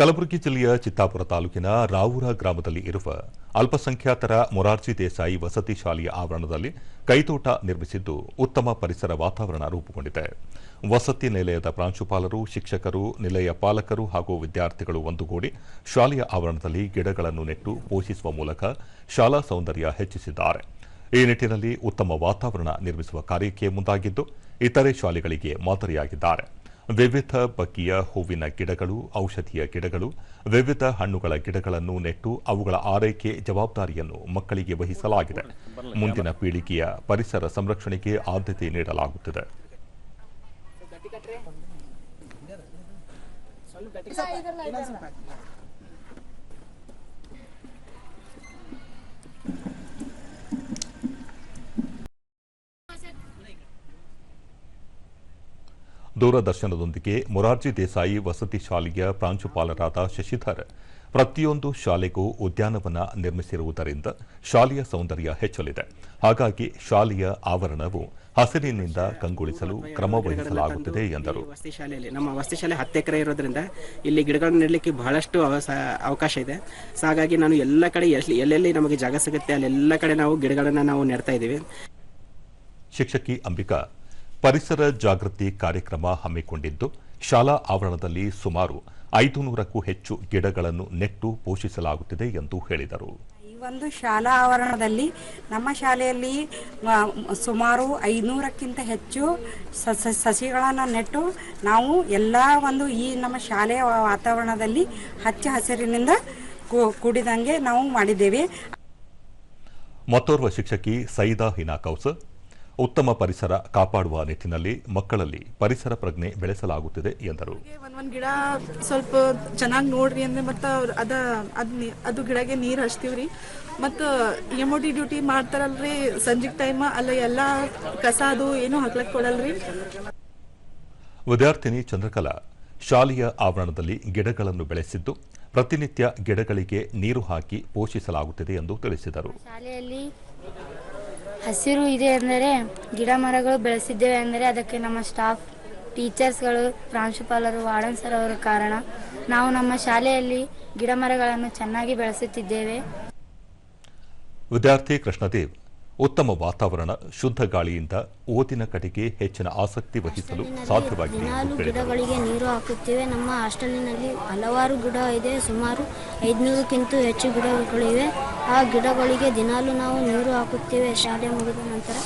ಕಲಬುರಗಿ ಜಿಲ್ಲೆಯ ಚಿತ್ತಾಪುರ ತಾಲೂಕಿನ ರಾವೂರ ಗ್ರಾಮದಲ್ಲಿ ಇರುವ ಅಲ್ಪಸಂಖ್ಯಾತರ ಮೊರಾರ್ಜಿ ದೇಸಾಯಿ ವಸತಿ ಶಾಲೆಯ ಆವರಣದಲ್ಲಿ ಕೈತೋಟ ನಿರ್ಮಿಸಿದ್ದು ಉತ್ತಮ ಪರಿಸರ ವಾತಾವರಣ ರೂಪುಗೊಂಡಿದೆ. ವಸತಿ ನಿಲಯದ ಪ್ರಾಂಶುಪಾಲರು, ಶಿಕ್ಷಕರು, ನಿಲಯ ಪಾಲಕರು ಹಾಗೂ ವಿದ್ಯಾರ್ಥಿಗಳು ಒಂದುಗೂಡಿ ಶಾಲೆಯ ಆವರಣದಲ್ಲಿ ಗಿಡಗಳನ್ನು ನೆಟ್ಟು ಪೋಷಿಸುವ ಮೂಲಕ ಶಾಲಾ ಸೌಂದರ್ಯ ಹೆಚ್ಚಿಸಿದ್ದಾರೆ. ಈ ನಿಟ್ಟಿನಲ್ಲಿ ಉತ್ತಮ ವಾತಾವರಣ ನಿರ್ಮಿಸುವ ಕಾರ್ಯಕ್ಕೆ ಮುಂದಾಗಿದ್ದು, ಇತರೆ ಶಾಲೆಗಳಿಗೆ ಮಾದರಿಯಾಗಿದ್ದಾರೆ. ವಿವಿಧ ಬಗೆಯ ಹೂವಿನ ಗಿಡಗಳು, ಔಷಧೀಯ ಗಿಡಗಳು, ವಿವಿಧ ಹಣ್ಣುಗಳ ಗಿಡಗಳನ್ನು ನೆಟ್ಟು ಅವುಗಳ ಆರೈಕೆ ಜವಾಬ್ದಾರಿಯನ್ನು ಮಕ್ಕಳಿಗೆ ವಹಿಸಲಾಗಿದೆ. ಮುಂದಿನ ಪೀಳಿಗೆಯ ಪರಿಸರ ಸಂರಕ್ಷಣೆಗೆ ಆದ್ಯತೆ ನೀಡಲಾಗುತ್ತಿದೆ. ದೂರದರ್ಶನದೊಂದಿಗೆ ಮೊರಾರ್ಜಿ ದೇಸಾಯಿ ವಸತಿ ಶಾಲೆಯ ಪ್ರಾಂಶುಪಾಲರಾದ ಶಶಿಧರ್. ಪ್ರತಿಯೊಂದು ಶಾಲೆಗೂ ಉದ್ಯಾನವನ ನಿರ್ಮಿಸಿರುವುದರಿಂದ ಶಾಲೆಯ ಸೌಂದರ್ಯ ಹೆಚ್ಚಲಿದೆ. ಹಾಗಾಗಿ ಶಾಲೆಯ ಆವರಣವು ಹಸಿರಿನಿಂದ ಕಂಗೊಳಿಸಲು ಕ್ರಮ ವಹಿಸಲಾಗುತ್ತಿದೆ ಎಂದರು. ವಸತಿ ಶಾಲೆಯಲ್ಲಿ ನಮ್ಮ ವಸತಿ ಶಾಲೆ ಹತ್ತು ಎಕರೆ ಇರೋದ್ರಿಂದ ಇಲ್ಲಿ ಗಿಡಗಳನ್ನು ನೆಡಲಿಕ್ಕೆ ಬಹಳಷ್ಟು ಅವಕಾಶ ಇದೆ. ಸೊ ಹಾಗಾಗಿ ನಾನು ಎಲ್ಲ ಕಡೆ ಎಲ್ಲಿ ಎಲ್ಲೆಲ್ಲಿ ನಮಗೆ ಜಾಗ ಸಿಗುತ್ತೆ ಅಲ್ಲೆಲ್ಲ ಕಡೆ ನಾವು ಗಿಡಗಳನ್ನು ನಾವು ನೆಡ್ತಾ ಇದ್ದೀವಿ. ಶಿಕ್ಷಕಿ ಅಂಬಿಕಾ ಪರಿಸರ ಜಾಗೃತಿ ಕಾರ್ಯಕ್ರಮ ಹಮ್ಮಿಕೊಂಡಿದ್ದು ಶಾಲಾ ಆವರಣದಲ್ಲಿ ಸುಮಾರು ಐದು ನೂರಕ್ಕೂ ಹೆಚ್ಚು ಗಿಡಗಳನ್ನು ನೆಟ್ಟು ಪೋಷಿಸಲಾಗುತ್ತಿದೆ ಎಂದು ಹೇಳಿದರು. ಈ ಒಂದು ಶಾಲಾ ಆವರಣದಲ್ಲಿ ನಮ್ಮ ಶಾಲೆಯಲ್ಲಿ ಸುಮಾರು ಐನೂರಕ್ಕಿಂತ ಹೆಚ್ಚು ಸಸ ಸಸಿಗಳನ್ನು ನೆಟ್ಟು ನಾವು ಎಲ್ಲ ಒಂದು ಈ ನಮ್ಮ ಶಾಲೆಯ ವಾತಾವರಣದಲ್ಲಿ ಹಚ್ಚ ಹಸಿರಿನಿಂದ ಕೂಡಿದಂಗೆ ನಾವು ಮಾಡಿದ್ದೇವೆ. ಮತ್ತೋರ್ವ ಶಿಕ್ಷಕಿ ಸೈದಾ ಹಿನಾ ಕೌಸರ್ ಉತ್ತಮ ಪರಿಸರ ಕಾಪಾಡುವ ನಿಟ್ಟಿನಲ್ಲಿ ಮಕ್ಕಳಲ್ಲಿ ಪರಿಸರ ಪ್ರಜ್ಞೆ ಬೆಳೆಸಲಾಗುತ್ತಿದೆ ಎಂದರು. ಒಂದ್ ಒಂದ್ ಗಿಡ ಸ್ವಲ್ಪ ಚೆನ್ನಾಗಿ ನೋಡ್ರಿ ಅಂದ್ರೆ ಮತ್ತ ಅದ ಅದ್ ನೀ- ಅದು ಗಿಡಗೆ ನೀರು ಹಚ್ತೀವ್ರಿ. ಮತ್ತ ಎಂ ಡಿ ಡ್ಯೂಟಿ ಮಾಡ್ತಾರಲ್ರಿ ಸಂಜೆ ಟೈಮ್ ಅಲ್ಲ ಎಲ್ಲ ಕಸ ಅದು ಏನು ಹಾಕ್ಲಕ್ ಕೊಡಲ್ರಿ. ವಿದ್ಯಾರ್ಥಿನಿ ಚಂದ್ರಕಲಾ ಶಾಲೆಯ ಆವರಣದಲ್ಲಿ ಗಿಡಗಳನ್ನು ಬೆಳೆಸಿದ್ದು ಪ್ರತಿನಿತ್ಯ ಗಿಡಗಳಿಗೆ ನೀರು ಹಾಕಿ ಪೋಷಿಸಲಾಗುತ್ತಿದೆ ಎಂದು ತಿಳಿಸಿದರು. ಶಾಲೆಯಲ್ಲಿ ಹಸಿರು ಇದೆ ಅಂದರೆ ಗಿಡ ಮರಗಳು ಬೆಳೆಸಿದ್ದೇವೆ ಅಂದರೆ ಅದಕ್ಕೆ ನಮ್ಮ ಸ್ಟಾಫ್ ಟೀಚರ್ಸ್ಗಳು ಪ್ರಾಂಶುಪಾಲರು, ವಾರ್ಡನ್ ಸರ್ ಅವರ ಕಾರಣ. ನಾವು ನಮ್ಮ ಶಾಲೆಯಲ್ಲಿ ಗಿಡ ಮರಗಳನ್ನು ಚೆನ್ನಾಗಿ ಬೆಳೆಸುತ್ತಿದ್ದೇವೆ. ವಿದ್ಯಾರ್ಥಿ ಕೃಷ್ಣದೇವ್ ಉತ್ತಮ ವಾತಾವರಣ ಶುದ್ಧ ಗಾಳಿಯಿಂದ ಓದಿನ ಕಡೆಗೆ ಹೆಚ್ಚಿನ ಆಸಕ್ತಿ ವಹಿಸಲು ಸಾಧ್ಯವಾಗಿದೆ ಗಿಡಗಳಿಗೆ ನೀರು ಹಾಕುತ್ತೇವೆ. ನಮ್ಮ ಹಾಸ್ಟೆಲಿನಲ್ಲಿ ಹಲವಾರು ಗಿಡ ಇದೆ. ಸುಮಾರು ಐದುನೂರಕ್ಕಿಂತ ಹೆಚ್ಚು ಗಿಡಗಳಿವೆ. ಆ ಗಿಡಗಳಿಗೆ ದಿನಾಲು ನಾವು ನೀರು ಹಾಕುತ್ತೇವೆ. ಶಾಲೆ ಮುಗಿದ ನಂತರ